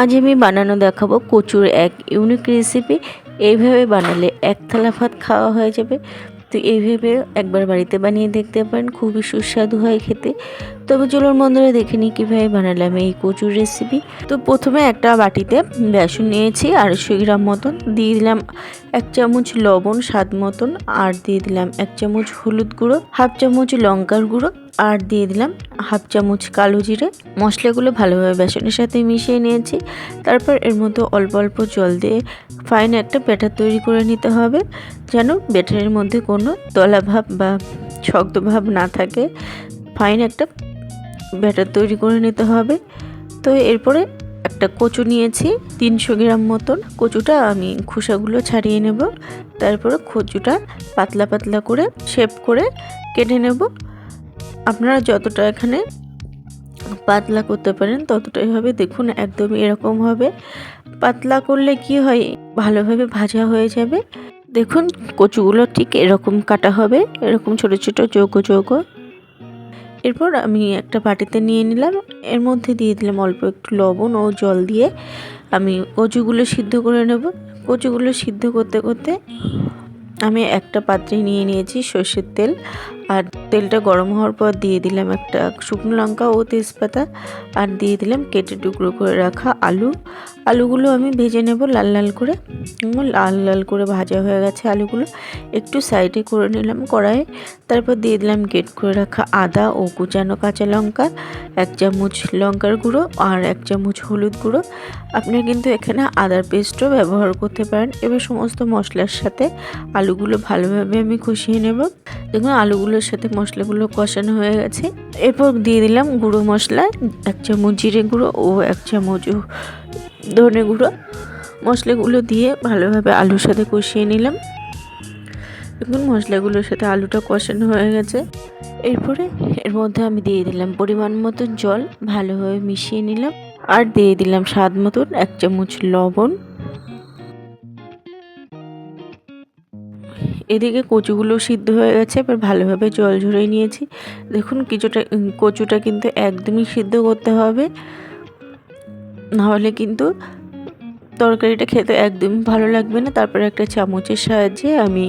আজ আমি বানানো দেখাবো কচুর এক ইউনিক রেসিপি এইভাবে বানালে এক থালা ভাত খাওয়া হয়ে যাবে। তো এইভাবে একবার বাড়িতে বানিয়ে দেখতে পারেন, খুবই সুস্বাদু হয় খেতে। তবে চলুন বন্ধুরা দেখে নিই কীভাবে বানালাম এই কচুর রেসিপি তো প্রথমে একটা বাটিতে বেসন নিয়েছি, আড়াইশো গ্রাম মতন। দিয়ে দিলাম এক চামচ লবণ, স্বাদ মতন, আর দিয়ে দিলাম এক চামচ হলুদ গুঁড়ো, হাফ চামচ লঙ্কার গুঁড়ো, আর দিয়ে দিলাম হাফ চামচ কালো জিরে। মশলাগুলো ভালোভাবে বেসনের সাথে মিশিয়ে নিয়েছি। তারপর এর মধ্যে অল্প অল্প জল দিয়ে ফাইন একটা ব্যাটার তৈরি করে নিতে হবে, যেন ব্যাটারের মধ্যে কোনো তলাভাব বা শক্ত ভাব না থাকে। ফাইন একটা ব্যাটার তৈরি করে নিতে হবে। তো এরপরে একটা কচু নিয়েছি, তিনশো গ্রাম মতন। কচুটা আমি খোসাগুলো ছাড়িয়ে নেব। তারপরে কচুটা পাতলা পাতলা করে শেপ করে কেটে নেব। আপনারা যতটা এখানে পাতলা করতে পারেন ততটাই হবে দেখুন একদম এরকম হবে। পাতলা করলে কি হয়, ভালোভাবে ভাজা হয়ে যাবে। দেখুন, কচুগুলো ঠিক এরকম কাটা হবে। এরকম ছোট ছোট চৌকো চৌকো এরপর আমি একটা বাটিতে নিয়ে নিলাম। এর মধ্যে দিয়ে দিলাম অল্প একটু লবণ ও জল দিয়ে আমি কচুগুলো সিদ্ধ করে নেব। কচুগুলো সিদ্ধ করতে করতে আমি একটা পাত্রে নিয়ে নিয়েছি সর্ষের তেল। আর তেলটা গরম হওয়ার পর দিয়ে দিলাম একটা শুকনো লঙ্কা ও তেজপাতা আর দিয়ে দিলাম কেটে টুকরো করে রাখা আলু। আলুগুলো আমি ভেজে নেব লাল লাল করে। লাল লাল করে ভাজা হয়ে গেছে আলুগুলো। একটু সাইডে করে নিলাম কড়াইয়ে। তারপর দিয়ে দিলাম গেট করে রাখা আদা ও কুচানো কাঁচা লঙ্কা, এক চামচ লঙ্কার গুঁড়ো আর এক চামচ হলুদ গুঁড়ো। আপনি কিন্তু এখানে আদার পেস্টও ব্যবহার করতে পারেন। এবার সমস্ত মশলার সাথে আলুগুলো ভালোভাবে আমি কষিয়ে নেব। দেখুন, আলুগুলোর সাথে মশলাগুলো কষানো হয়ে গেছে। এরপর দিয়ে দিলাম গুঁড়ো মশলা, এক চামচ জিরে গুঁড়ো ও এক চামচ ধনে গুঁড়ো। মশলাগুলো দিয়ে ভালোভাবে আলুর সাথে কষিয়ে নিলাম। দেখুন, মশলাগুলোর সাথে আলুটা কষানো হয়ে গেছে। এরপরে এর মধ্যে আমি দিয়ে দিলাম পরিমাণ মতন জল, ভালোভাবে মিশিয়ে নিলাম। আর দিয়ে দিলাম স্বাদ মতন এক চামচ লবণ। এদিকে কচুগুলো সিদ্ধ হয়ে গেছে, এবার ভালোভাবে জল ঝরিয়ে নিয়েছি। দেখুন কিছুটা কচুটা কিন্তু একদমই সিদ্ধ করতে হবে। নাহলে কিন্তু তরকারিটা খেতে একদমই ভালো লাগবে না। তারপরে একটা চামচের সাহায্যে আমি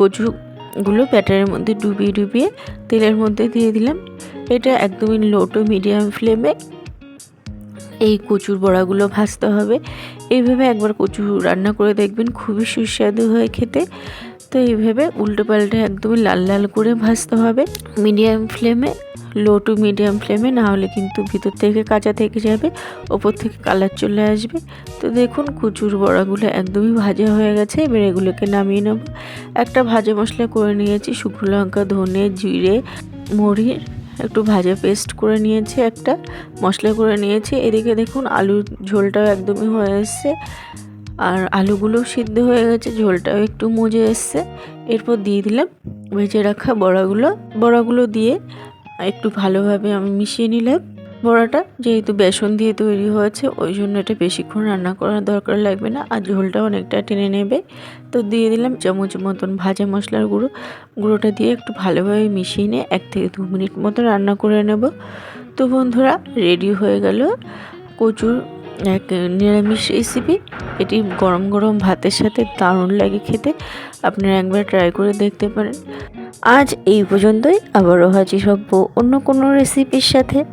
কচুগুলো ব্যাটারের মধ্যে ডুবিয়ে ডুবিয়ে তেলের মধ্যে দিয়ে দিলাম। এটা একদমই লো টু মিডিয়াম ফ্লেমে এই কচুর বড়াগুলো ভাজতে হবে। এইভাবে একবার কচু রান্না করে দেখবেন, খুবই সুস্বাদু হয় খেতে। তো এইভাবে উল্টো পাল্টে একদমই লাল লাল করে ভাজতে হবে। মিডিয়াম ফ্লেমে, লো টু মিডিয়াম ফ্লেমে, না হলে কিন্তু ভিতর থেকে কাঁচা থেকে যাবে, ওপর থেকে কালার চলে আসবে। তো দেখুন কুচুর বড়াগুলো একদমই ভাজা হয়ে গেছে, এবার এগুলোকে নামিয়ে নেব। একটা ভাজা মশলা করে নিয়েছি, শুকনো লঙ্কা, ধনে, জিরে মরির একটু ভাজা পেস্ট করে নিয়েছি একটা মশলা করে নিয়েছি। এদিকে দেখুন আলুর ঝোলটাও একদমই হয়ে এসছে। আর আলুগুলো সিদ্ধ হয়ে গেছে, ঝোলটাও একটু মজে এসছে। এরপর দিয়ে দিলাম ভেজে রাখা বড়াগুলো। বড়াগুলো দিয়ে একটু ভালোভাবে আমি মিশিয়ে নিলাম বড়াটা। যেহেতু বেসন দিয়ে তৈরি হয়েছে, ওই জন্য এটা বেশিক্ষণ রান্না করার দরকার লাগবে না আর ঝোলটা অনেকটা টেনে নেবে। তো দিয়ে দিলাম চামচ মতন ভাজা মশলার গুঁড়ো। গুঁড়োটা দিয়ে একটু ভালোভাবে মিশিয়ে নিয়ে এক থেকে দু মিনিট মতো রান্না করে নেব। তো বন্ধুরা, রেডি হয়ে গেল কচুর এক নিরামিষ রেসিপি এটি গরম গরম ভাতের সাথে দারুণ লাগে খেতে। আপনারা একবার ট্রাই করে দেখতে পারেন। আজ এই পর্যন্তই। আবারও হাজির হব অন্য কোনো রেসিপির সাথে।